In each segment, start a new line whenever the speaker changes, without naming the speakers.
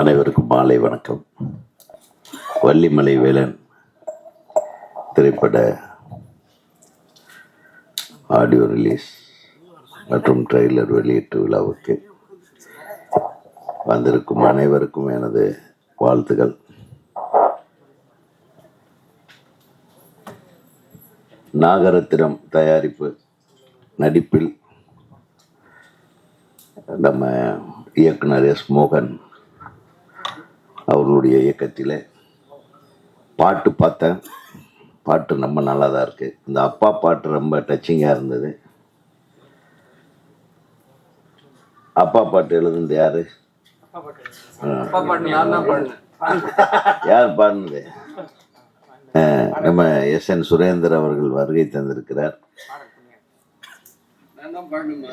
அனைவருக்கும் மாலை வணக்கம். வள்ளிமலை வேலன் திரைப்பட ஆடியோ ரிலீஸ் மற்றும் ட்ரெய்லர் வெளியீட்டு விழாவுக்கு வந்திருக்கும் அனைவருக்கும் எனது வாழ்த்துகள். நாகரத்தினம் தயாரிப்பு நடிப்பில் நம்ம இயக்குனர் எஸ் மோகன் அவர்களுடைய இயக்கத்தில் பாட்டு பார்த்தேன். பாட்டு ரொம்ப நல்லா தான் இருக்குது இந்த அப்பா பாட்டு ரொம்ப டச்சிங்காக இருந்தது. அப்பா பாட்டு எழுதுனது யாரு? யார் பாடினது? நம்ம எஸ் என் சுரேந்தர் அவர்கள் வருகை தந்திருக்கிறார்.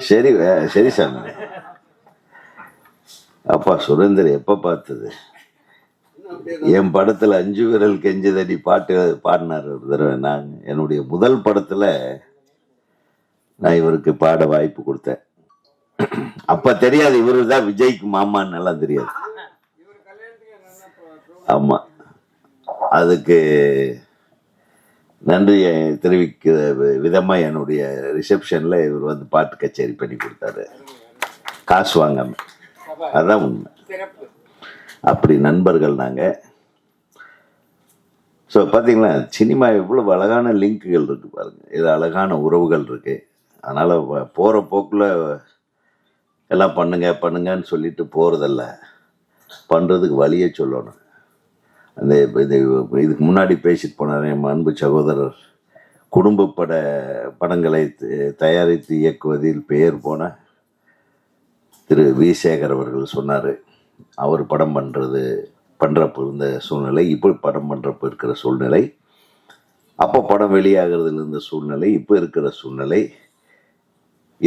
சரி சரி சாமி. அப்பா சுரேந்தர் எப்ப பார்த்தது? என் படத்துல அஞ்சு விரல் கெஞ்சதடி பாட்டு பாடினார் ஒரு தடவை நான். என்னுடைய முதல் படத்துல நான் இவருக்கு பாட வாய்ப்பு கொடுத்தேன். அப்ப தெரியாது இவரு தான் விஜய்க்கு மாமான்னு எல்லாம் தெரியாது. ஆமா. அதுக்கு நன்றியை தெரிவிக்கிற வி- விதமா என்னுடைய ரிசப்ஷன்ல இவர் வந்து பாட்டு கச்சேரி பண்ணி கொடுத்தாரு. காசு வாங்காம. அதான் உண்மை. அப்படி நண்பர்கள் நாங்கள் ஸோ பார்த்தீங்களா சினிமா எவ்வளோ அழகான லிங்க்குகள் இருக்குது பாருங்கள் இது அழகான உறவுகள் இருக்குது அதனால் போகிற போக்கில் எல்லாம் பண்ணுங்க பண்ணுங்கன்னு சொல்லிட்டு போகிறதில்ல பண்ணுறதுக்கு வழியை சொல்லணும். அந்த இது இதுக்கு முன்னாடி பேசிட்டு போனார் என் அன்பு சகோதரர். குடும்ப பட படங்களை தயாரித்து இயக்குவதில் பெயர் போன திரு வி சேகர் அவர்கள் சொன்னார். அவர் படம் பண்ணுறது பண்ணுறப்ப இருந்த சூழ்நிலை இப்போ படம் பண்ணுறப்ப இருக்கிற சூழ்நிலை அப்போ படம் வெளியாகிறதுல இருந்த சூழ்நிலை இப்போ இருக்கிற சூழ்நிலை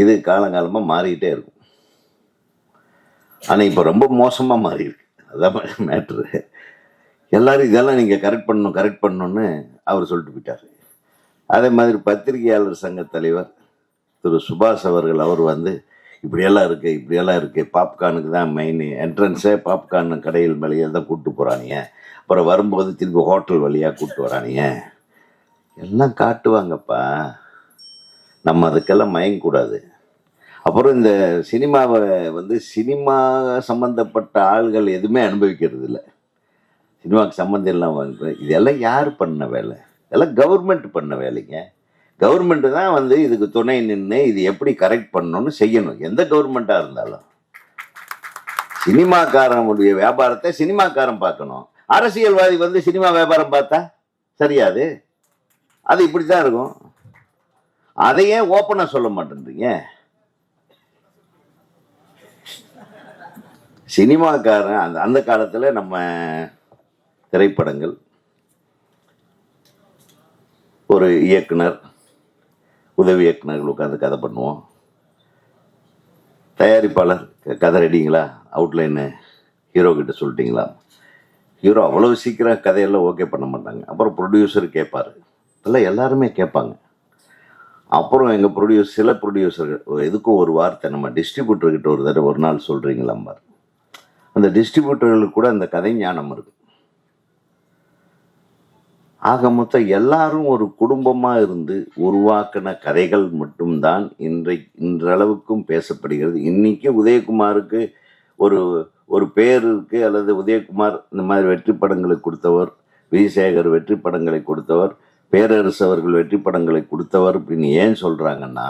இது காலங்காலமாக மாறிக்கிட்டே இருக்கும். ஆனால் இப்போ ரொம்ப மோசமாக மாறியிருக்கு அதான் மேட்ரு எல்லோரும் இதெல்லாம் நீங்கள் கரெக்ட் பண்ணணும் கரெக்ட் பண்ணணும்னு அவர் சொல்லிட்டு போயிட்டார். அதே மாதிரி பத்திரிகையாளர் சங்க தலைவர் திரு சுபாஷ் அவர்கள் அவர் வந்து இப்படியெல்லாம் இருக்குது இப்படியெல்லாம் இருக்குது பாப்கார்னுக்கு தான் மெயின் என்ட்ரன்ஸே பாப்கார்ன் கடையில் மேலேயே தான் கூப்பிட்டு போகிறானுங்க அப்புறம் வரும்போது திருப்பி ஹோட்டல் வழியாக கூப்பிட்டு வரானுங்க. எல்லாம் காட்டுவாங்கப்பா. நம்ம அதுக்கெல்லாம் மயங்கக்கூடாது அப்புறம் இந்த சினிமாவை வந்து சினிமா சம்மந்தப்பட்ட ஆள்கள் எதுவுமே அனுபவிக்கிறது இல்லை. சினிமாவுக்கு சம்மந்தம் இல்லாமல் இதெல்லாம் யார் பண்ண வேலை? இதெல்லாம் கவர்மெண்ட் பண்ண வேலைங்க. கவர்மெண்ட் தான் வந்து இதுக்கு துணை நின்று இது எப்படி கரெக்ட் பண்ணணும்னு செய்யணும். எந்த கவர்மெண்ட்டாக இருந்தாலும். சினிமாக்காரனுடைய வியாபாரத்தை சினிமாக்காரன் பார்க்கணும். அரசியல்வாதி வந்து சினிமா வியாபாரம் பார்த்தா சரியாது. அது இப்படி தான் இருக்கும். அதையே ஓப்பனாக சொல்ல மாட்டேன்றீங்க. சினிமாக்காரன் அந்த அந்த காலத்தில் நம்ம திரைப்படங்கள். ஒரு இயக்குனர் உதவி இயக்குநர்கள் உட்காந்து கதை பண்ணுவோம். தயாரிப்பாளர் க- கதை ரெடிங்களா அவுட்லைனு ஹீரோக்கிட்ட சொல்லிட்டீங்களா? ஹீரோ அவ்வளோ சீக்கிரம் கதையெல்லாம் ஓகே பண்ண மாட்டாங்க. அப்புறம் ப்ரொடியூசர் கேட்பாரு. இதெல்லாம் எல்லாருமே கேட்பாங்க. அப்புறம் எங்கள் ப்ரொடியூஸ் சில ப்ரொடியூசர்கள் எதுக்கும் ஒரு வார்த்தை நம்ம டிஸ்ட்ரிபியூட்டர்கிட்ட ஒரு தடவை ஒரு நாள் சொல்கிறீங்களாம்பார் அந்த டிஸ்ட்ரிபியூட்டர்களுக்கு கூட அந்த கதை ஞானம் இருக்குது ஆக மொத்தம் எல்லாரும் ஒரு குடும்பமா இருந்து உருவாக்கின கதைகள் மட்டும்தான் இன்றை இன்றளவுக்கும் பேசப்படுகிறது. இன்னைக்கு உதயகுமாருக்கு ஒரு ஒரு பேர் இருக்கு அல்லது உதயகுமார் இந்த மாதிரி வெற்றி படங்களை கொடுத்தவர் விஜயசேகர் வெற்றி படங்களை கொடுத்தவர் பேரரசு அவர்கள் வெற்றி படங்களை கொடுத்தவர் அப்படின்னு ஏன் சொல்றாங்கன்னா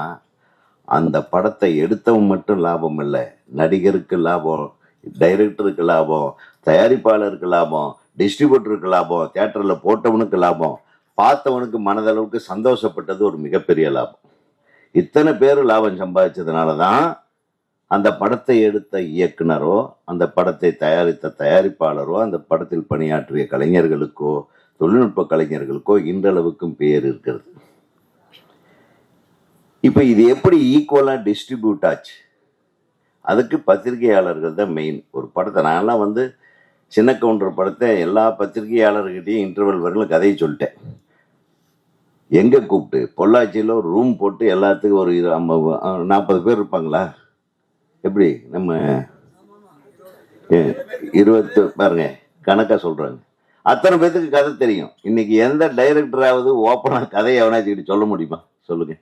அந்த படத்தை எடுத்தவன் மட்டும் லாபம் இல்லை. நடிகருக்கு லாபம் டைரக்டருக்கு லாபம் தயாரிப்பாளருக்கு லாபம் டிஸ்ட்ரிபியூட்டருக்கு லாபம் தியேட்டரில் போட்டவனுக்கு லாபம் பார்த்தவனுக்கு மனதளவுக்கு சந்தோஷப்பட்டது ஒரு மிகப்பெரிய லாபம். இத்தனை பேர் லாபம் சம்பாதிச்சதுனால தான் அந்த படத்தை எடுத்த இயக்குனரோ அந்த படத்தை தயாரித்த தயாரிப்பாளரோ அந்த படத்தில் பணியாற்றிய கலைஞர்களுக்கோ தொழில்நுட்ப கலைஞர்களுக்கோ இன்றளவுக்கும் பெயர் இருக்கிறது. இப்போ இது எப்படி ஈக்குவலாக டிஸ்ட்ரிபியூட் ஆச்சு? அதுக்கு பத்திரிகையாளர்கள் தான் மெயின் ஒரு படத்தை நான்லாம் வந்து சின்ன கவுண்டர் படத்தை எல்லா பத்திரிகையாளர்கிட்டையும் இன்டர்வல் வரையிலும் கதையை சொல்லிட்டேன். எங்கே கூப்பிட்டு? பொள்ளாச்சியில் ஒரு ரூம் போட்டு எல்லாத்துக்கும் ஒரு இரு- ஐம்பது நாற்பது பேர் இருப்பாங்களா? எப்படி? நம்ம இருபத்து பாருங்க கணக்காக சொல்கிறாங்க அத்தனை பேத்துக்கு கதை தெரியும். இன்னைக்கு எந்த டைரக்டராவது ஓப்பனாக கதையை எவனாச்சுக்கிட்டு சொல்ல முடியுமா? சொல்லுங்க.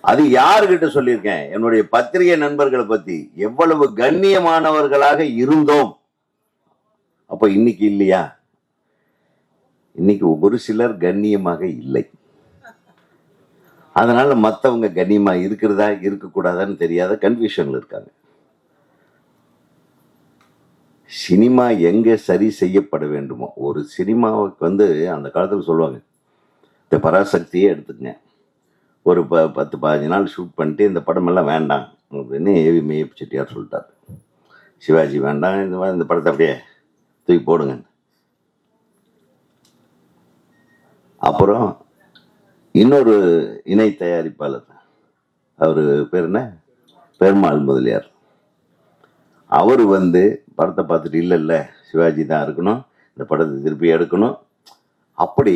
அது யாருக்கிட்ட சொல்லியிருக்கேன்? என்னுடைய பத்திரிகை நண்பர்களை பற்றி எவ்வளவு கண்ணியமானவர்களாக இருந்தோம். அப்போ இன்னைக்கு இல்லையா? இன்னைக்கு ஒரு சிலர் கண்ணியமாக இல்லை. அதனால மற்றவங்க கண்ணியமா இருக்கிறதா இருக்கக்கூடாதான்னு தெரியாத கன்ஃபியூஷன்ல இருக்காங்க. சினிமா எங்க சரி செய்யப்பட வேண்டுமோ? ஒரு சினிமாவுக்கு வந்து அந்த காலத்தில் சொல்லுவாங்க இந்த பராசக்தியே எடுத்துக்கங்க. ஒரு ப பத்து பதினஞ்சு நாள் ஷூட் பண்ணிட்டு இந்த படம் எல்லாம் வேண்டாம். அப்படின்னு ஏவி மேயப் செட்டியார் சொல்லிட்டார். சிவாஜி வேண்டாம் இந்த மாதிரி இந்த படத்தை அப்படியே தூக்கி போடுங்க. அப்புறம் இன்னொரு இணை தயாரிப்பாளர் அவர் பேர் என்ன? பெருமாள் முதலியார். அவர் வந்து படத்தை பார்த்துட்டு இல்லை இல்லை சிவாஜி தான் இருக்கணும். இந்த படத்தை திருப்பி எடுக்கணும். அப்படி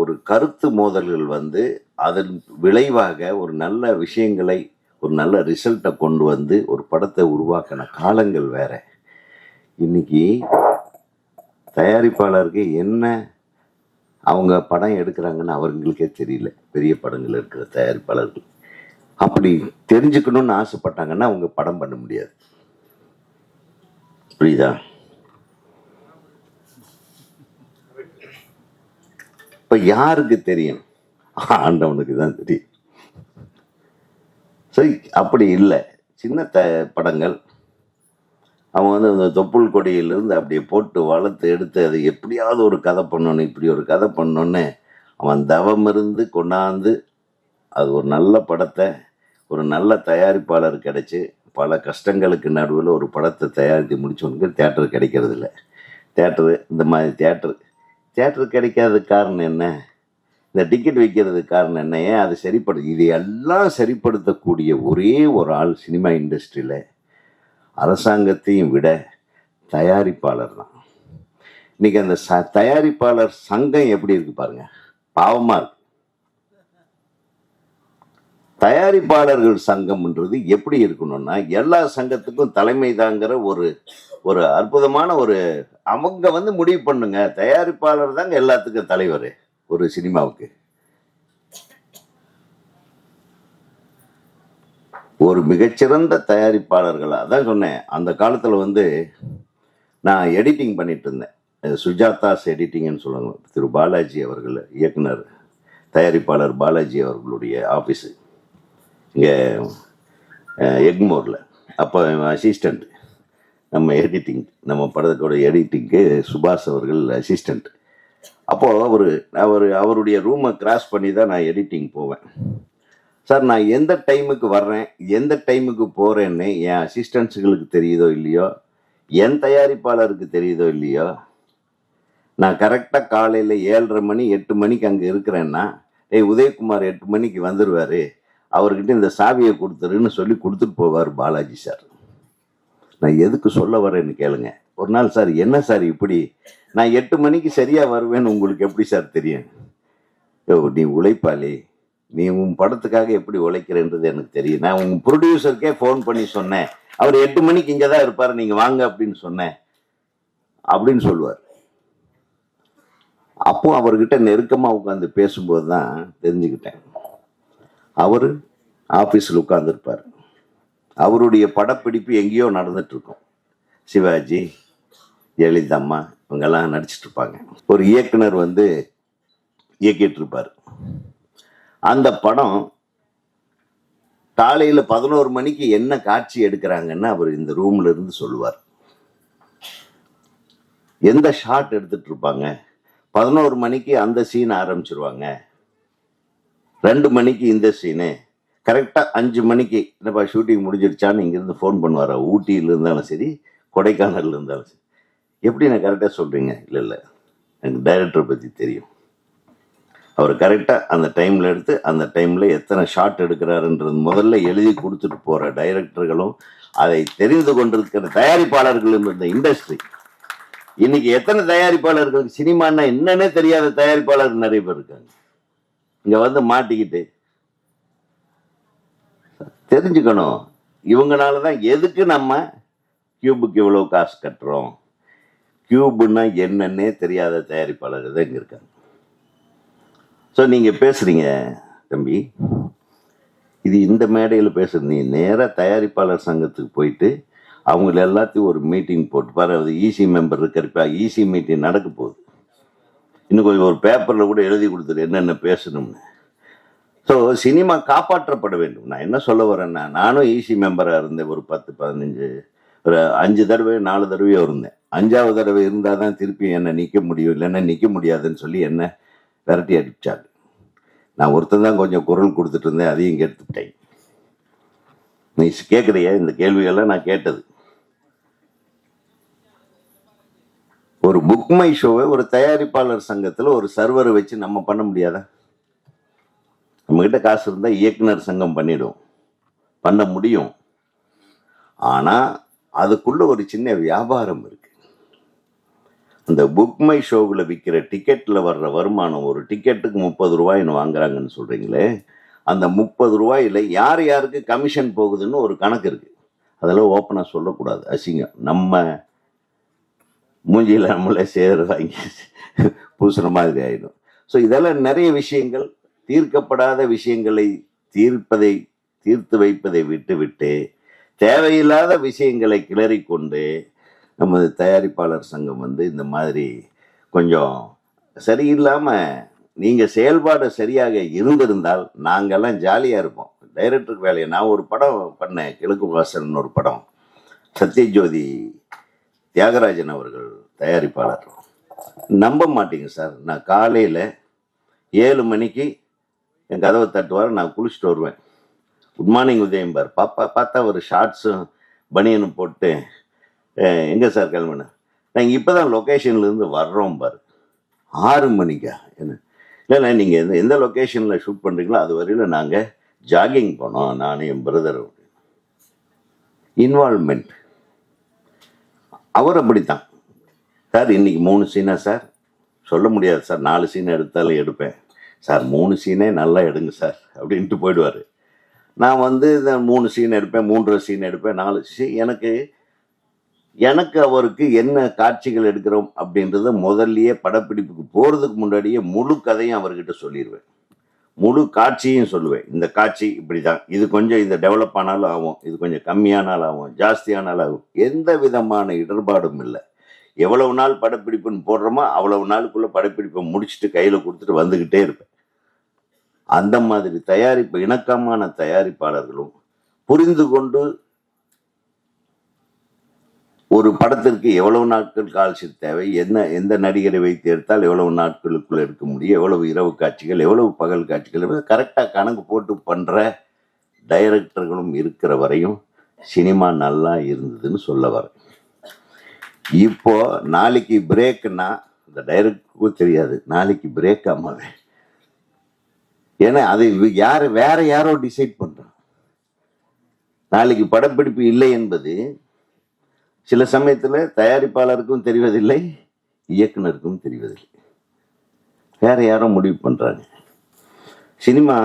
ஒரு கருத்து மோதல்கள் வந்து அதன் விளைவாக ஒரு நல்ல விஷயங்களை ஒரு நல்ல ரிசல்ட்டை கொண்டு வந்து ஒரு படத்தை உருவாக்கின காலங்கள் வேற. இன்னைக்கு தயாரிப்பாளருக்கு என்ன அவங்க படம் எடுக்கிறாங்கன்னு அவங்களுக்கே தெரியல. பெரிய படங்கள் இருக்கிற தயாரிப்பாளர்கள். அப்படி தெரிஞ்சுக்கணும்னு ஆசைப்பட்டாங்கன்னா அவங்க படம் பண்ண முடியாது. புரியுதா? இப்போ யாருக்கு தெரியும்? ஆண்டவனுக்கு தான் தெரியும். சரி அப்படி இல்லை. சின்ன த படங்கள் அவன் வந்து அந்த தொப்புள் கொடியிலிருந்து அப்படியே போட்டு வளர்த்து எடுத்து அதை எப்படியாவது ஒரு கதை பண்ணணும் இப்படி ஒரு கதை பண்ணோன்னே அவன் தவம் இருந்து கொண்டாந்து அது ஒரு நல்ல படத்தை ஒரு நல்ல தயாரிப்பாளர் கிடைச்சி பல கஷ்டங்களுக்கு நடுவில் ஒரு படத்தை தயாரித்து முடிச்சவனுக்கு தேட்டர் கிடைக்கிறது இல்லை தேட்டரு இந்த மாதிரி தேட்டர் தேட்டர் கிடைக்காததுக்கு காரணம் என்ன? இந்த டிக்கெட் வைக்கிறதுக்கு காரணம் என்ன? ஏன் அது சரிப்படு இது எல்லாம் சரிப்படுத்தக்கூடிய ஒரே ஒரு ஆள் சினிமா இண்டஸ்ட்ரியில் அரசாங்கத்தையும் விட தயாரிப்பாளர் தான். இன்னைக்கு அந்த ச தயாரிப்பாளர் சங்கம் எப்படி இருக்கு பாருங்க. பாவமா இருக்கு. தயாரிப்பாளர்கள் சங்கம்ன்றது எப்படி இருக்கணும்னா எல்லா சங்கத்துக்கும் தலைமை தாங்கிற ஒரு ஒரு அற்புதமான ஒரு அவங்க வந்து முடிவு பண்ணுங்க. தயாரிப்பாளர் தாங்க எல்லாத்துக்கும் தலைவர் ஒரு சினிமாவுக்கு. ஒரு மிகச்சிறந்த தயாரிப்பாளர்கள் அதான் சொன்னேன். அந்த காலத்தில் வந்து நான் எடிட்டிங் பண்ணிட்டு இருந்தேன். சுஜாதாஸ் எடிட்டிங்னு சொல்லுவாங்க. திரு பாலாஜி அவர்கள் இயக்குனர் தயாரிப்பாளர் பாலாஜி அவர்களுடைய ஆஃபீஸு இங்கே எக்மோரில். அப்போ அசிஸ்டண்ட் நம்ம எடிட்டிங் நம்ம படத்தோட எடிட்டிங்க்கு சுபாஷ் அவர்கள் அசிஸ்டண்ட் அப்போது அவர் அவர் அவருடைய ரூமை கிராஸ் பண்ணி தான் நான் எடிட்டிங் போவேன். சார் நான் எந்த டைமுக்கு வர்றேன் எந்த டைமுக்கு போகிறேன்னு என் அசிஸ்டன்ஸுகளுக்கு தெரியுதோ இல்லையோ என் தயாரிப்பாளருக்கு தெரியுதோ இல்லையோ நான் கரெக்டாக காலையில் ஏழரை மணி எட்டு மணிக்கு அங்கே இருக்கிறேன்னா ஏய் உதயகுமார் எட்டு மணிக்கு வந்துடுவார் அவர்கிட்ட இந்த சாவியை கொடுத்துருன்னு சொல்லி கொடுத்துட்டு போவார் பாலாஜி சார். நான் எதுக்கு சொல்ல வரேன்னு கேளுங்க. ஒரு நாள் சார் என்ன சார் இப்படி? நான் எட்டு மணிக்கு சரியாக வருவேன்னு உங்களுக்கு எப்படி சார் தெரியும்? ஓ நீ உழைப்பாளி. நீ உன் படத்துக்காக எப்படி உழைக்கிறன்றது எனக்கு தெரியும். நான் உங்க ப்ரொடியூசருக்கே ஃபோன் பண்ணி சொன்னேன். அவர் எட்டு மணிக்கு இங்கே தான் இருப்பார் நீங்கள் வாங்க அப்படின்னு சொன்னேன். அப்படின்னு சொல்லுவார். அப்போ அவர்கிட்ட நெருக்கமாக உட்காந்து பேசும்போது தான் தெரிஞ்சுக்கிட்டேன். அவர் ஆஃபீஸில் உட்காந்துருப்பார் அவருடைய படப்பிடிப்பு எங்கேயோ நடந்துட்டுருக்கோம். சிவாஜி ஜெயலலிதா இவங்கெல்லாம் நடிச்சிட்ருப்பாங்க ஒரு இயக்குனர் வந்து இயக்கிட்டு இருப்பார் அந்த படம் காலையில் பதினோரு மணிக்கு என்ன காட்சி எடுக்கிறாங்கன்னு அவர் இந்த ரூம்ல இருந்து சொல்லுவார். எந்த ஷாட் எடுத்துட்டு இருப்பாங்க? பதினோரு மணிக்கு அந்த சீன் ஆரம்பிச்சிருவாங்க. ரெண்டு மணிக்கு இந்த சீனு கரெக்டாக அஞ்சு மணிக்கு என்னப்பா ஷூட்டிங் முடிஞ்சிருச்சான்னு இங்கேருந்து ஃபோன் பண்ணுவார்? ஊட்டியில் இருந்தாலும் சரி கொடைக்கானல்ல இருந்தாலும் சரி. எப்படி நான் கரெக்டாக சொல்கிறீங்க இல்லை இல்லை. எனக்கு டைரக்டரை பற்றி தெரியும். அவர் கரெக்டாக அந்த டைமில் எடுத்து அந்த டைமில் எத்தனை ஷாட் எடுக்கிறாருன்றது முதல்ல எழுதி கொடுத்துட்டு போகிற டைரக்டர்களும் அதை தெரிந்து கொண்டிருக்கிற தயாரிப்பாளர்களும் இந்த இண்டஸ்ட்ரி இன்னைக்கு எத்தனை தயாரிப்பாளர்களுக்கு சினிமான்னா என்னன்னே தெரியாத தயாரிப்பாளர் நிறைய பேர் இருக்காங்க. இங்கே வந்து மாட்டிக்கிட்டு. தெரிஞ்சுக்கணும். இவங்கனால தான் எதுக்கு நம்ம கியூபுக்கு இவ்வளோ காசு கட்டுறோம்? கியூபுன்னா என்னன்னே தெரியாத தயாரிப்பாளர்கள் தான் இங்கே இருக்காங்க? ஸோ நீங்கள் பேசுகிறீங்க தம்பி. இது இந்த மேடையில் பேசுகிறீங்க நீ நேராக தயாரிப்பாளர் சங்கத்துக்கு போயிட்டு அவங்கள எல்லாத்தையும் ஒரு மீட்டிங் போட்டு பாரு. அது ஈசி மெம்பர் இருக்கிறப்ப ஈசி மீட்டிங் நடக்க போகுது. இன்னும் கொஞ்சம் ஒரு பேப்பரில் கூட எழுதி கொடுத்துரு என்னென்ன பேசணும்னு. ஸோ சினிமா காப்பாற்றப்பட வேண்டும். நான் என்ன சொல்ல வரேன்னா நானும் ஈசி மெம்பராக இருந்தேன். ஒரு பத்து பதினஞ்சு ஒரு அஞ்சு தடவை நாலு தடவையோ இருந்தேன். அஞ்சாவது தடவை இருந்தால் தான் திருப்பி என்னை நிற்க முடியும். இல்லைன்னா நிற்க முடியாதுன்னு சொல்லி என்ன விரட்டி அடிச்சாங்க. நான் ஒருத்தன் தான் கொஞ்சம் குரல் கொடுத்துட்டு இருந்தேன் அதையும் கேட்டுட்டேன் நீ கேட்குறிய இந்த கேள்விகள்லாம் நான் கேட்டது. ஒரு புக் மை ஷோவை ஒரு தயாரிப்பாளர் சங்கத்தில் ஒரு சர்வரை வச்சு நம்ம பண்ண முடியாதா? நம்மக்கிட்ட காசு இருந்தால் இயக்குனர் சங்கம் பண்ணிடும். பண்ண முடியும். ஆனால் அதுக்குள்ள ஒரு சின்ன வியாபாரம் இருக்கு. அந்த புக் மை ஷோவில் விற்கிற டிக்கெட்டில் வர்ற வருமானம் ஒரு டிக்கெட்டுக்கு முப்பது ரூபாய்னு வாங்குறாங்கன்னு சொல்கிறீங்களே அந்த முப்பது ரூபாயில் யார் யாருக்கு கமிஷன் போகுதுன்னு ஒரு கணக்கு இருக்குது அதெல்லாம் ஓப்பனாக சொல்லக்கூடாது. அசிங்கம். நம்ம மூஞ்சியில் நம்மளே சேர் வாங்கி பூசுகிற மாதிரி ஆகிடும் ஸோ இதெல்லாம் நிறைய விஷயங்கள் தீர்க்கப்படாத விஷயங்களை தீர்ப்பதை தீர்த்து வைப்பதை விட்டுவிட்டு தேவையில்லாத விஷயங்களை கிளறிக்கொண்டு நமது தயாரிப்பாளர் சங்கம் வந்து இந்த மாதிரி கொஞ்சம் சரியில்லாமல் நீங்கள் செயல்பாடு சரியாக இருந்திருந்தால் நாங்கள்லாம் ஜாலியாக இருப்போம். டைரக்டருக்கு வேலையை நான் ஒரு படம் பண்ணேன் கிழக்கு வாசன் ஒரு படம். சத்யஜோதி தியாகராஜன் அவர்கள் தயாரிப்பாளர். நம்ப மாட்டீங்க சார். நான் காலையில் ஏழு மணிக்கு என் கதவை தட்டுவார் நான் குளிச்சுட்டு வருவேன். குட் மார்னிங் உதயம் பார் பாப்பா பார்த்தா ஒரு ஷார்ட்ஸும் பனியனும் போட்டு எங்கே சார் கிளம்புன நாங்கள் இப்போ தான் லொக்கேஷன்லேருந்து வர்றோம் பாரு. ஆறு மணிக்கா? என்ன? இல்லைண்ணா நீங்கள் எந்த எந்த லொக்கேஷனில் ஷூட் பண்ணுறீங்களோ அது வரையில் நாங்கள் ஜாகிங் போனோம் நானும் என் பிரதர் இன்வால்மெண்ட் அவர் அப்படித்தான். சார் இன்றைக்கி மூணு சீனா சார்? சொல்ல முடியாது சார் நாலு சீன் எடுத்தாலும் எடுப்பேன். சார் மூணு சீனே நல்லா எடுங்க சார் அப்படின்ட்டு போயிடுவார். நான் வந்து இந்த மூணு சீன் எடுப்பேன் மூன்றரை சீன் எடுப்பேன் நாலு சீ எனக்கு எனக்கு அவருக்கு என்ன காட்சிகள் எடுக்கிறோம் அப்படின்றத முதல்லயே படப்பிடிப்புக்கு போகிறதுக்கு முன்னாடியே முழு கதையும் அவர்கிட்ட சொல்லிடுவேன் முழு காட்சியும் சொல்லுவேன். இந்த காட்சி இப்படி தான் இது கொஞ்சம் இந்த டெவலப் ஆனாலும் ஆகும். இது கொஞ்சம் கம்மியானாலும் ஆகும். ஜாஸ்தியானாலும் ஆகும். எந்த விதமான இடர்பாடும் இல்லை. எவ்வளவு நாள் படப்பிடிப்புன்னு போடுறோமோ அவ்வளவு நாளுக்குள்ளே படப்பிடிப்பை முடிச்சுட்டு கையில் கொடுத்துட்டு வந்துக்கிட்டே இருப்பேன். அந்த மாதிரி தயாரிப்பு இணக்கமான தயாரிப்பாளர்களும் புரிந்து கொண்டு ஒரு படத்திற்கு எவ்வளவு நாட்கள் கால்ஷீட் தேவை? என்ன எந்த நடிகரை வைத்து எடுத்தால் எவ்வளவு நாட்களுக்குள்ள எடுக்க முடியும்? எவ்வளவு இரவு காட்சிகள் எவ்வளவு பகல் காட்சிகள் கரெக்டாக கணக்கு போட்டு பண்ணுற டைரக்டர்களும் இருக்கிற வரையும் சினிமா நல்லா இருந்ததுன்னு சொல்ல வரேன். இப்போ நாளைக்கு பிரேக்குன்னா இந்த டைரக்டருக்கும் தெரியாது. நாளைக்கு பிரேக் ஆமாவே ஏன்னா அது யார் வேற யாரோ டிசைட் பண்ணுறான் நாளைக்கு படப்பிடிப்பு இல்லை என்பது சில சமயத்தில் தயாரிப்பாளருக்கும் தெரிவதில்லை இயக்குனருக்கும் தெரிவதில்லை. வேற யாரோ முடிவு பண்ணுறாங்க சினிமா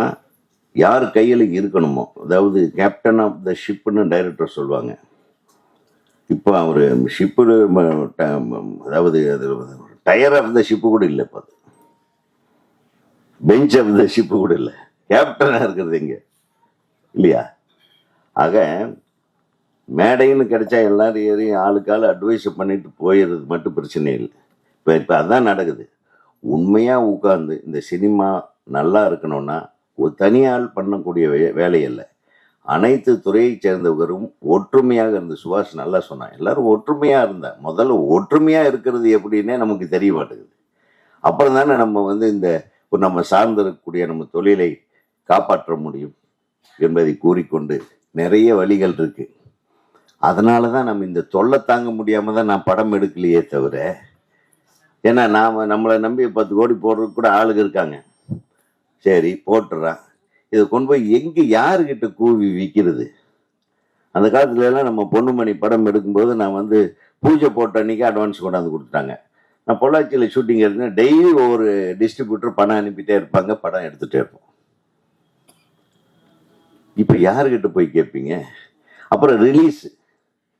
யார் கையில் இருக்கணுமோ அதாவது கேப்டன் ஆஃப் த ஷிப்புன்னு டைரக்டர் சொல்லுவாங்க. இப்போ அவர் ஷிப்பு அதாவது அது டயர் ஆஃப் த ஷிப்பு கூட இல்லை இப்போ பெஞ்ச் ஆஃப் த ஷிப்பு கூட இல்லை. கேப்டனாக இருக்கிறது இங்கே. இல்லையா? ஆக மேடைன்னு கிடைச்சா எல்லாரும் ஏறி ஆளுக்கு ஆள் அட்வைஸ் பண்ணிட்டு போயிடுறது மட்டும் பிரச்சனை இல்லை. இப்போ இப்போ அதான் நடக்குது. உண்மையாக உட்காந்து இந்த சினிமா நல்லா இருக்கணும்னா ஒரு தனியாள் பண்ணக்கூடிய வே வேலை இல்லை. அனைத்து துறையைச் சேர்ந்தவரும் ஒற்றுமையாக இருந்து சுபாஷ் நல்லா சொன்னான். எல்லாரும் ஒற்றுமையாக இருந்தா முதல்ல ஒற்றுமையாக இருக்கிறது எப்படின்னே நமக்கு தெரிய மாட்டேங்குது. அப்புறம் தானே நம்ம வந்து இந்த நம்ம சார்ந்திருக்கக்கூடிய நம்ம தொழிலை காப்பாற்ற முடியும் என்பதை கூறிக்கொண்டு நிறைய வழிகள் இருக்குது அதனால தான் நம்ம இந்த தொல்லை தாங்க முடியாமல் தான் நான் படம் எடுக்கலையே தவிர ஏன்னா நாம் நம்மளை நம்பி பத்து கோடி போடுறதுக்கு கூட ஆளுங்க இருக்காங்க. சரி போட்டுறான். இதை கொண்டு போய் எங்கே யாருக்கிட்ட கூவி விற்கிறது அந்த காலத்துலலாம் நம்ம பொண்ணுமணி படம் எடுக்கும்போது நான் வந்து பூஜை போட்ட அன்றைக்கி அட்வான்ஸ் கொண்டாந்து கொடுத்துட்டாங்க. நான் பொள்ளாச்சியில் ஷூட்டிங் எடுத்தேன் டெய்லி ஒவ்வொரு டிஸ்ட்ரிபியூட்டர் பணம் அனுப்பிட்டே இருப்பாங்க படம் எடுத்துகிட்டே இருப்போம். இப்போ யாருக்கிட்ட போய் கேட்பீங்க? அப்புறம் ரிலீஸ்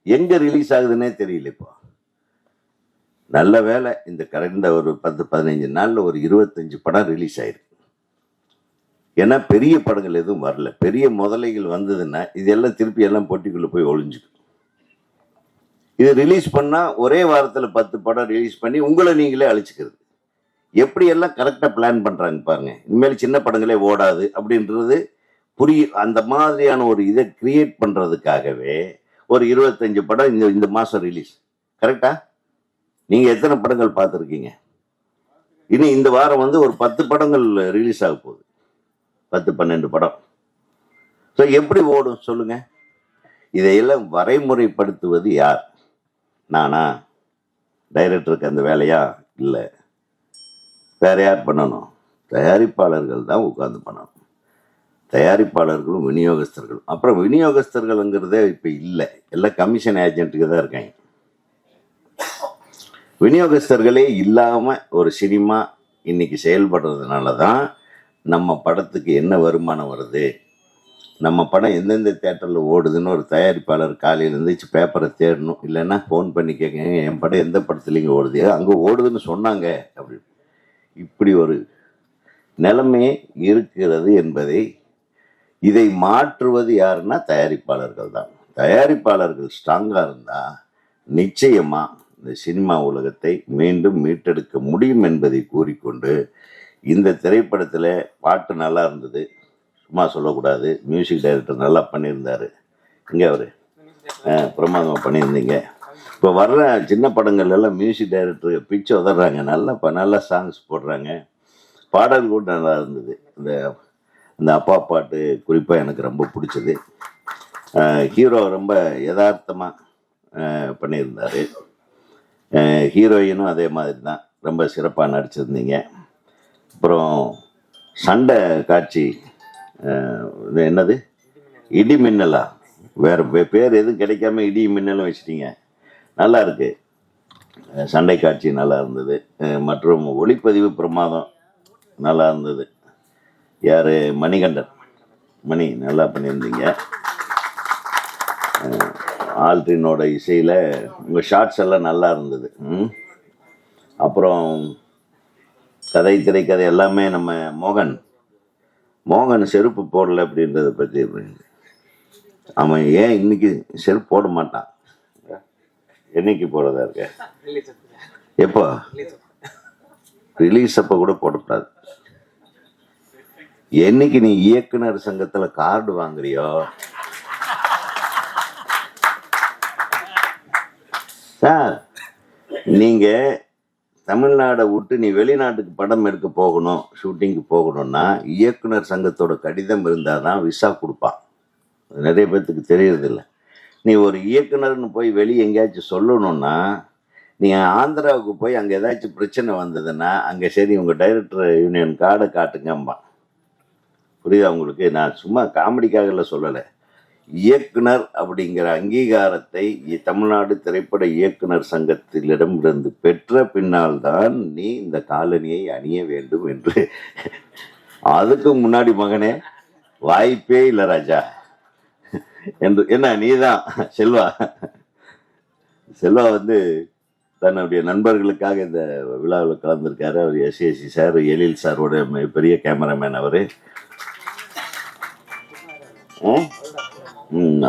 எங்க ரிலீஸ் ஆகுதுன்னே தெரியல இப்போ. நல்ல வேளை இந்த கடந்த ஒரு பத்து பதினஞ்சு நாளில் ஒரு இருபத்தஞ்சு படம் ரிலீஸ் ஆயிருக்கு. ஏன்னா பெரிய படங்கள் எதுவும் வரல. பெரிய முதலைகள் வந்ததுன்னா இதெல்லாம் திருப்பி எல்லாம் பொட்டிக்குள்ள போய் ஒழிஞ்சுக்கும் இது ரிலீஸ் பண்ணால் ஒரே வாரத்தில் பத்து படம் ரிலீஸ் பண்ணி உங்களை நீங்களே அழிச்சுக்கிறது. எப்படி எல்லாம் கரெக்டாக பிளான் பண்ணுறாங்க பாருங்க. இனிமேல் சின்ன படங்களே ஓடாது அப்படின்றது புரிய அந்த மாதிரியான ஒரு இதை கிரியேட் பண்ணுறதுக்காகவே ஒரு இருபத்தஞ்சு படம் இந்த இந்த மாதம் ரிலீஸ் கரெக்டா நீங்கள் எத்தனை படங்கள் பார்த்துருக்கீங்க? இனி இந்த வாரம் வந்து ஒரு பத்து படங்கள் ரிலீஸ் ஆக போகுது. பத்து பன்னெண்டு படம். ஸோ எப்படி ஓடும்? சொல்லுங்க. இதையெல்லாம் வரைமுறைப்படுத்துவது யார்? நானா? டைரக்டருக்கு அந்த வேலையா? இல்லை. வேற யார் பண்ணணும்? தயாரிப்பாளர்கள் தான் உட்காந்து பண்ணணும். தயாரிப்பாளர்களும் விநியோகஸ்தர்களும். அப்புறம் விநியோகஸ்தர்கள்ங்கிறதே இப்போ இல்லை. எல்லாம் கமிஷன் ஏஜென்ட்டுக்கு தான் இருக்காங்க. விநியோகஸ்தர்களே இல்லாமல் ஒரு சினிமா இன்னைக்கு செயல்படுறதுனால தான் நம்ம படத்துக்கு என்ன வருமானம் வருது? நம்ம படம் எந்தெந்த தேட்டரில் ஓடுதுன்னு ஒரு தயாரிப்பாளர் காலையில் இருந்துச்சு பேப்பரை தேடணும். இல்லைன்னா ஃபோன் பண்ணி கேட்குங்க என் படம் எந்த படத்துலேயும் ஓடுது? அங்கே ஓடுதுன்னு சொன்னாங்க. அப்படி. இப்படி ஒரு நிலைமை இருக்கிறது என்பதை இதை மாற்றுவது யாருன்னா தயாரிப்பாளர்கள் தான். தயாரிப்பாளர்கள் ஸ்ட்ராங்காக இருந்தால் நிச்சயமாக இந்த சினிமா உலகத்தை மீண்டும் மீட்டெடுக்க முடியும் என்பதை கூறிக்கொண்டு இந்த திரைப்படத்தில் பாட்டு நல்லா இருந்தது. சும்மா சொல்லக்கூடாது. மியூசிக் டைரக்டர் நல்லா பண்ணியிருந்தார். இங்கே அவர். பிரமாதமாக பண்ணியிருந்தீங்க. இப்போ வர்ற சின்ன படங்கள் எல்லாம் மியூசிக் டைரக்டர் பிச்சு உதறாங்க நல்லா இப்போ நல்லா சாங்ஸ் போடுறாங்க. பாடல் கூட நல்லா இருந்தது. இந்த இந்த அப்பா பாட்டு குறிப்பாக எனக்கு ரொம்ப பிடிச்சது. ஹீரோ ரொம்ப யதார்த்தமாக பண்ணியிருந்தார். ஹீரோயினும் அதே மாதிரி தான் ரொம்ப சிறப்பாக நடிச்சிருந்தீங்க. அப்புறம் சண்டை காட்சி இது என்னது? இடி மின்னலா? வேற பேர் எதுவும் கிடைக்காம இடி மின்னலும் வச்சிட்டீங்க. நல்லா இருக்கு. சண்டை காட்சி நல்லா இருந்தது. மற்றும் ஒளிப்பதிவு பிரமாதம் நல்லா இருந்தது. யார்? மணிகண்டன். மணி நல்லா பண்ணியிருந்தீங்க. ஆல்ட்ரினோட இசையில் உங்கள் ஷார்ட்ஸ் எல்லாம் நல்லா இருந்தது. அப்புறம் கதை திரைக்கதை எல்லாமே நம்ம மோகன் மோகன் செருப்பு போடல அப்படின்றத பற்றி அவன் ஏன் இன்னைக்கு செருப்பு போட மாட்டான்? என்னைக்கு போடுறதா இருக்க? எப்போ?
ரிலீஸ்
அப்போ கூட போடக்கூடாது. என்னைக்கு நீ இயக்குனர் சங்கத்துல கார்டு வாங்குறியோ? சார் நீங்க தமிழ்நாடை விட்டு நீ வெளிநாட்டுக்கு படம் எடுக்க போகணும் ஷூட்டிங்க்கு போகணும்னா இயக்குனர் சங்கத்தோட கடிதம் இருந்தால் தான் விசா கொடுப்பான். நிறைய பேர்த்துக்கு தெரியறதில்ல. நீ ஒரு இயக்குனர்னு போய் வெளியே எங்கேயாச்சும் சொல்லணும்னா நீ ஆந்திராவுக்கு போய் அங்கே ஏதாச்சும் பிரச்சனை வந்ததுன்னா அங்கே சரி உங்கள் டைரக்டர் யூனியன் கார்டை காட்டுங்கம்பான். புரியுதா உங்களுக்கு? நான் சும்மா காமெடிக்காக இல்லை சொல்லலை. இயக்குனர் அப்படிங்கிற அங்கீகாரத்தை தமிழ்நாடு திரைப்பட இயக்குனர் சங்கத்திலிடமிருந்து பெற்ற பின்னால் தான் நீ இந்த காலனியை அணிய வேண்டும் என்று. அதுக்கு முன்னாடி மகனே வாய்ப்பே இல்லை ராஜா. என்று என்ன நீதான் செல்வா? செல்வா வந்து தன்னுடைய நண்பர்களுக்காக இந்த விழாவில் கலந்துருக்காரு. அவர் எஸ்ஏசி சார் எழில் சாரோட பெரிய கேமராமேன் அவர்.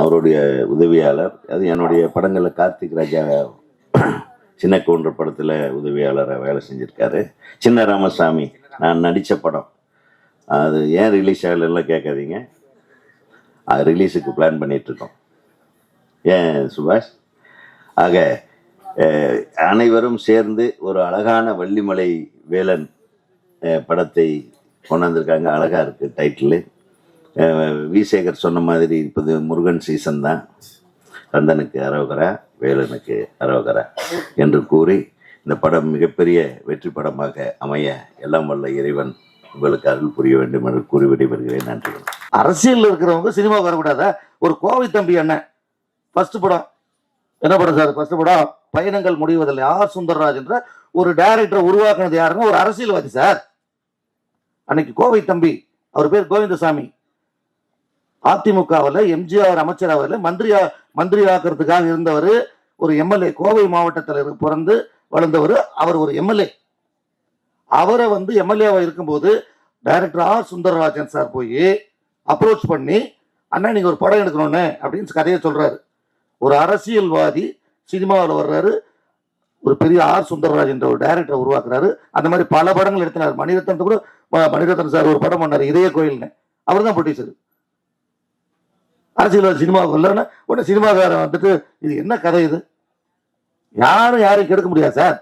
அவருடைய உதவியாளர். அது என்னுடைய படங்களில் கார்த்திக் ராஜா சின்ன கவுண்டர் படத்தில் உதவியாளராக வேலை செஞ்சுருக்காரு. சின்ன ராமசாமி நான் நடித்த படம். அது ஏன் ரிலீஸ் ஆகலாம் கேட்காதீங்க. அது ரிலீஸுக்கு பிளான் பண்ணிகிட்ருக்கோம் ஏன் சுபாஷ்? ஆக அனைவரும் சேர்ந்து ஒரு அழகான வள்ளிமலை வேலன் படத்தை கொண்டாந்துருக்காங்க. அழகாக இருக்குது டைட்டிலு. வி சேகர் சொன்ன மாதிரி இப்போது முருகன் சீசன் தான். கந்தனுக்கு அரோகரா வேலனுக்கு அரோகரா என்று கூறி இந்த படம் மிகப்பெரிய வெற்றி படமாக அமைய எல்லாம் வல்ல இறைவன் உங்களுக்கு அருள் புரிய வேண்டும் என்று கூறி விடைபெறுகிறேன். நன்றி.
அரசியலில் இருக்கிறவங்க சினிமா வரக்கூடாதா? ஒரு கோவை தம்பி அண்ணன் ஃபர்ஸ்ட் படம். என்ன படம் சார்? ஃபர்ஸ்ட் படம் பயணங்கள் முடிவதில்லை. ஆர் சுந்தர்ராஜ் என்ற ஒரு டைரக்டரை உருவாக்குனது யாருன்னா ஒரு அரசியல்வாதி சார். அன்னைக்கு கோவை தம்பி அவர் பேர் கோவிந்தசாமி. அதிமுகவில் எம்ஜிஆர் அமைச்சரவையில் மந்திரியா மந்திரி ஆக்கிறதுக்காக இருந்தவர் ஒரு எம்எல்ஏ கோவை மாவட்டத்தில் பிறந்து வளர்ந்தவர் அவர் ஒரு எம்எல்ஏ. அவரை வந்து எம்எல்ஏவாக இருக்கும்போது டைரக்டர் ஆர் சுந்தரராஜன் சார் போய் அப்ரோச் பண்ணி அண்ணா நீங்கள் ஒரு படம் எடுக்கணும்னு அப்படின்னு கதையை சொல்கிறாரு ஒரு அரசியல்வாதி சினிமாவில் வர்றாரு. ஒரு பெரிய ஆர் சுந்தரராஜ் என்ற ஒரு டைரக்டரை உருவாக்குறாரு. அந்த மாதிரி பல படங்கள் எடுத்தினார் மணிரத்னத்தை கூட மணிரத்னம் சார் ஒரு படம் பண்ணார் இதய கோயில்னு. அவர் தான் ப்ரொடியூசர் அரசியல்வாதி சினிமாவுக்கு இல்லைன்னா உடனே சினிமாக்காரன் வந்துட்டு இது என்ன கதை இது? யாரும் யாரையும் கெடுக்க முடியாது சார்.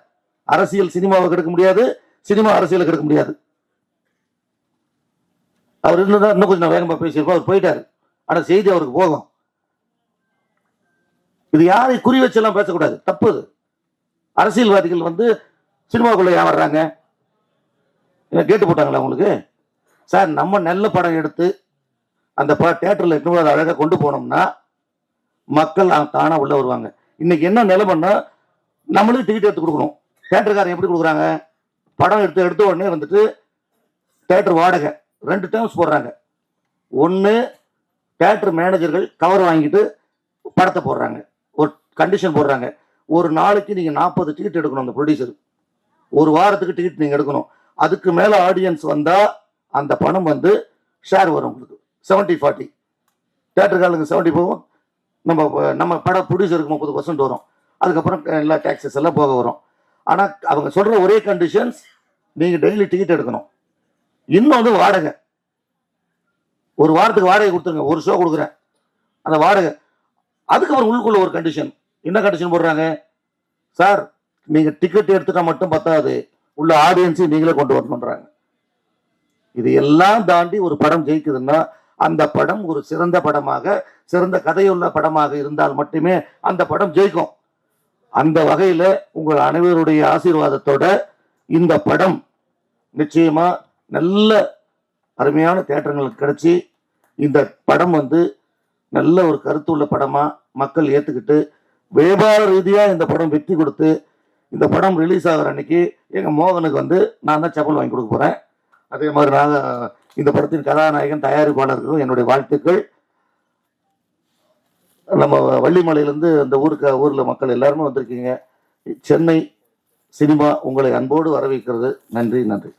அரசியல் சினிமாவை கெடுக்க முடியாது சினிமா அரசியலை கெடுக்க முடியாது. அவர் இருந்தால் இன்னும் கொஞ்சம் வேகமாக பேசியிருப்போம். அவர் போயிட்டார். ஆனால் செய்தி அவருக்கு போகும். இது யாரை குறி வச்செல்லாம் பேசக்கூடாது. தப்பு இது. அரசியல்வாதிகள் வந்து சினிமாவுக்குள்ளே ஏன் வர்றாங்க என்ன கேட்டு போட்டாங்களா உங்களுக்கு? சார் நம்ம நல்ல படம் எடுத்து அந்த பா தேட்டரில் இருக்கும்போது அதை அழகாக கொண்டு போனோம்னா மக்கள் தானாக உள்ளே வருவாங்க. இன்னைக்கு என்ன நிலைமைன்னா நம்மளுக்கு டிக்கெட் எடுத்து கொடுக்கணும். தேட்டருக்காரன் எப்படி கொடுக்குறாங்க? படம் எடுத்து எடுத்த உடனே வந்துட்டு தேட்டர் வாடகை. ரெண்டு டேர்ம்ஸ் போடுறாங்க. ஒன்று தேட்டர் மேனேஜர்கள் கவர் வாங்கிட்டு படத்தை போடுறாங்க. ஒரு கண்டிஷன் போடுறாங்க. ஒரு நாளைக்கு நீங்கள் நாற்பது டிக்கெட் எடுக்கணும் அந்த ப்ரொடியூசர் ஒரு வாரத்துக்கு டிக்கெட் நீங்கள் எடுக்கணும். அதுக்கு மேலே ஆடியன்ஸ் வந்தால் அந்த பணம் வந்து ஷேர் வரும் உங்களுக்கு. செவன்ட்டி ஃபார்ட்டி தேட்டருக்காரங்களுக்கு செவன்ட்டி போகும். நம்ம நம்ம பட ப்ரொடியூசருக்கு முப்பது பர்சன்ட் வரும். அதுக்கப்புறம் எல்லா டேக்ஸஸ் எல்லாம் போக வரும். ஆனால் அவங்க சொல்கிற ஒரே கண்டிஷன்ஸ் நீங்கள் டெய்லி டிக்கெட் எடுக்கணும். இன்னும் வந்து வாடகை. ஒரு வாரத்துக்கு வாடகை கொடுத்துருங்க. ஒரு ஷோ கொடுக்குறேன். அந்த வாடகை. அதுக்கப்புறம் உள்ளுக்குள்ள ஒரு கண்டிஷன் என்ன கண்டிஷன் போடுறாங்க? சார் நீங்கள் டிக்கெட் எடுத்துட்டா மட்டும் பத்தாது. உள்ள ஆடியன்ஸையும் நீங்களே கொண்டு வரணுன்றாங்க இது எல்லாம் தாண்டி ஒரு படம் ஜெயிக்குதுன்னா அந்த படம் ஒரு சிறந்த படமாக சிறந்த கதையுள்ள படமாக இருந்தால் மட்டுமே அந்த படம் ஜெயிக்கும். அந்த வகையில் உங்கள் அனைவருடைய ஆசீர்வாதத்தோட இந்த படம் நிச்சயமா நல்ல அருமையான தேட்டர்களுக்கு கிடைச்சி இந்த படம் வந்து நல்ல ஒரு கருத்துள்ள படமா மக்கள் ஏத்துக்கிட்டு வியாபார ரீதியா இந்த படம் வெற்றி கொடுத்து இந்த படம் ரிலீஸ் ஆகிற அன்னைக்கு எங்க மோகனுக்கு வந்து நான் தான் செப்பல் வாங்கி கொடுக்க போறேன். அதே மாதிரி நாங்கள் இந்த படத்தின் கதாநாயகன் தயாரிப்பாளருக்கும் என்னுடைய வாழ்த்துக்கள். நம்ம வள்ளிமலையிலேருந்து அந்த ஊருக்கு ஊரில் மக்கள் எல்லாருமே வந்திருக்கீங்க. சென்னை சினிமா உங்களை அன்போடு வரவேற்கிறது. நன்றி நன்றி.